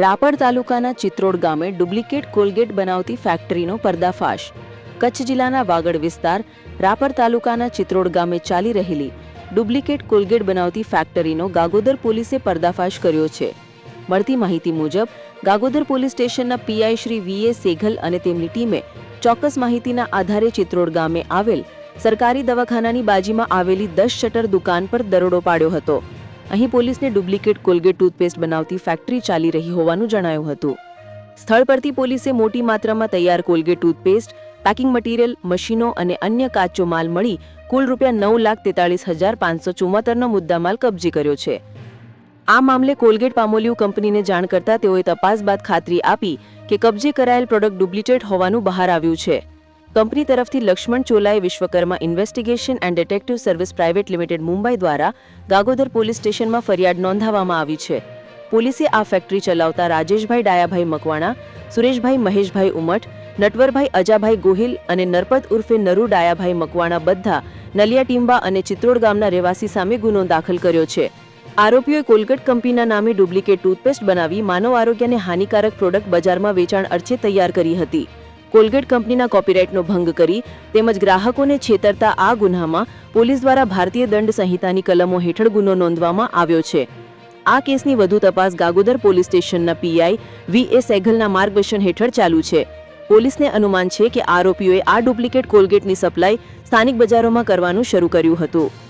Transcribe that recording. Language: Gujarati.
રાપર તાલુકાના ચિત્રોડ ગામે ડુપ્લિકેટ કોલગેટ બનાવતી ફેક્ટરીનો પર્દાફાશ. કચ્છ જિલ્લાના વાગડ વિસ્તાર, રાપર તાલુકાના ચિત્રોડ ગામે ચાલી રહેલી ડુપ્લિકેટ કોલગેટ બનાવતી ફેક્ટરીનો ગાગોદર પોલીસે પર્દાફાશ કર્યો છે. મળતી માહિતી મુજબ, ગાગોદર પોલીસ સ્ટેશનના પીઆઈ શ્રી વીએ સેઘલ અને તેમની ટીમે ચોક્કસ માહિતીના આધારે ચિત્રોડ ગામે આવેલ સરકારી દવાખાનાની બાજીમાં આવેલી દસ શટર દુકાન પર દરોડો પાડ્યો હતો. અહીં પોલીસને ડુપ્લિકેટ કોલગેટ ટૂથપેસ્ટ બનાવતી ફેક્ટરી ચાલી રહી હોવાનું જણાયું હતું. સ્થળ પરથી પોલીસે મોટી માત્રામાં તૈયાર કોલગેટ ટૂથપેસ્ટ પેકિંગ મટીરીયલ મશીનો અને અન્ય કાચો માલ મળી કુલ રૂપિયા નવ લાખ તેતાળીસ હજાર પાંચસો ચુમ્મોતરનો મુદ્દામાલ કબજે કર્યો છે. આ મામલે કોલગેટ પામોલિયું કંપનીને જાણ કરતા તેઓએ તપાસ બાદ ખાતરી આપી કે કબજે કરાયેલ પ્રોડક્ટ ડુપ્લિકેટ હોવાનું બહાર આવ્યું છે. કંપની તરફથી Laxman ચોલાએ Vishwakarma investigation and detective service private limited Mumbai દ્વારા ગાગોદર પોલીસ સ્ટેશનમાં ફરિયાદ નોંધાવવામાં આવી છે. પોલીસે આ ફેક્ટરી ચલાવતા રાજેશભાઈ ડાયાભાઈ મકવાણા, સુરેશભાઈ મહેશભાઈ ઉમઠ નટવરભાઈ અજાભાઈ ગોહિલ અને નરપત ઉર્ફે નરુ ડાયાભાઈ મકવાણા બધા નલિયા ટીંબા અને ચિત્રોડ ગામના રહેવાસી સામે ગુનો દાખલ કર્યો છે. આરોપીઓએ કોલગટ કંપનીના નામે ડુપ્લિકેટ ટૂથપેસ્ટ બનાવી માનવ આરોગ્યને હાનિકારક પ્રોડક્ટ બજારમાં વેચાણ અર્થે તૈયાર કરી હતી. કોલગેટ કંપનીના કોપીરાઇટનો ભંગ કરી તેમજ ગ્રાહકોને છેતરતા આ ગુન્હામાં પોલીસ દ્વારા ભારતીય દંડ સંહિતાની કલમો હેઠળ ગુનો નોંધવામાં આવ્યો છે. આ કેસની વધુ તપાસ ગાગોદર પોલીસ સ્ટેશનના પીઆઈ વી એ સેઘલના માર્ગદર્શન હેઠળ ચાલુ છે. પોલીસને અનુમાન છે કે આરોપીઓએ આ ડુપ્લિકેટ કોલગેટની સપ્લાય સ્થાનિક બજારોમાં કરવાનું શરૂ કર્યું હતું.